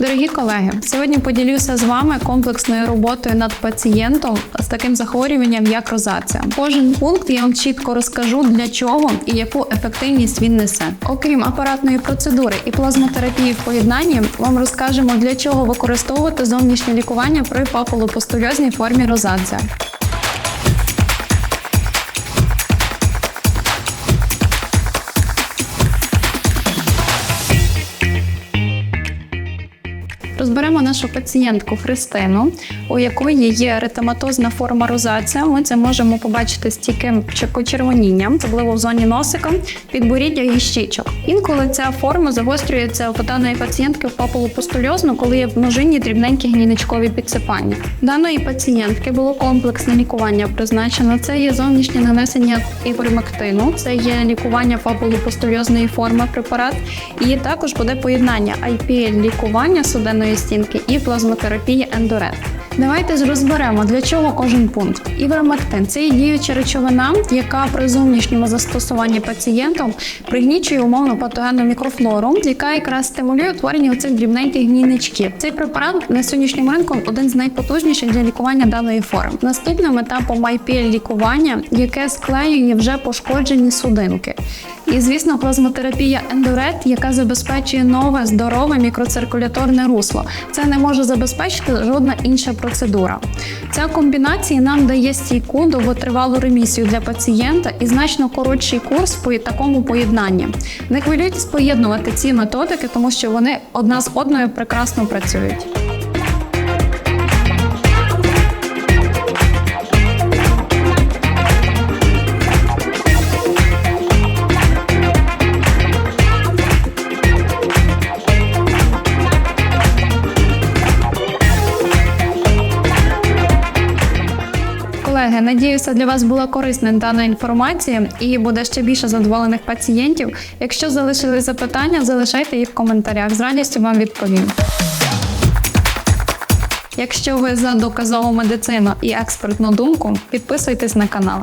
Дорогі колеги, сьогодні поділюся з вами комплексною роботою над пацієнтом з таким захворюванням, як розація. Кожен пункт я вам чітко розкажу для чого і яку ефективність він несе. Окрім апаратної процедури і плазмотерапії в поєднанні, вам розкажемо для чого використовувати зовнішнє лікування при папулопостульозній формі розація. Розберемо нашу пацієнтку Христину, у якої є ретематозна форма розація. Ми це можемо побачити стійким почервонінням, особливо в зоні носика, підборіддя і щічок. Інколи ця форма загострюється у даної пацієнтки в папулопустульозну, коли є в множині дрібненькі гнійничкові підсипання. Даної пацієнтки було комплексне лікування призначено. Це є зовнішнє нанесення ібромектину, це є лікування папулопустульозної форми препарат, і також буде поєднання IPL лікування суденної стінки і плазмотерапії ендорет. Давайте ж розберемо, для чого кожен пункт. Ібрамектин це є діюча речовина, яка при зовнішньому застосуванні пацієнтом пригнічує умовно патогенну мікрофлору, яка якраз стимулює утворення оцих дрібненьких гнійничків. Цей препарат на сьогоднішньому ринку один з найпотужніших для лікування даної форми. Наступним етапом IPL лікування, яке склеює вже пошкоджені судинки. І, звісно, плазмотерапія ендорет, яка забезпечує нове здорове мікроциркуляторне русло. Це не може забезпечити жодна інша процедура. Ця комбінація нам дає стійку довготривалу ремісію для пацієнта і значно коротший курс по такому поєднанні. Не хвилюйтесь поєднувати ці методики, тому що вони одна з одною прекрасно працюють. Колеги, надіюся, для вас була корисна дана інформація і буде ще більше задоволених пацієнтів. Якщо залишили запитання, залишайте їх в коментарях. З радістю вам відповім. Якщо ви за доказову медицину і експертну думку, підписуйтесь на канал.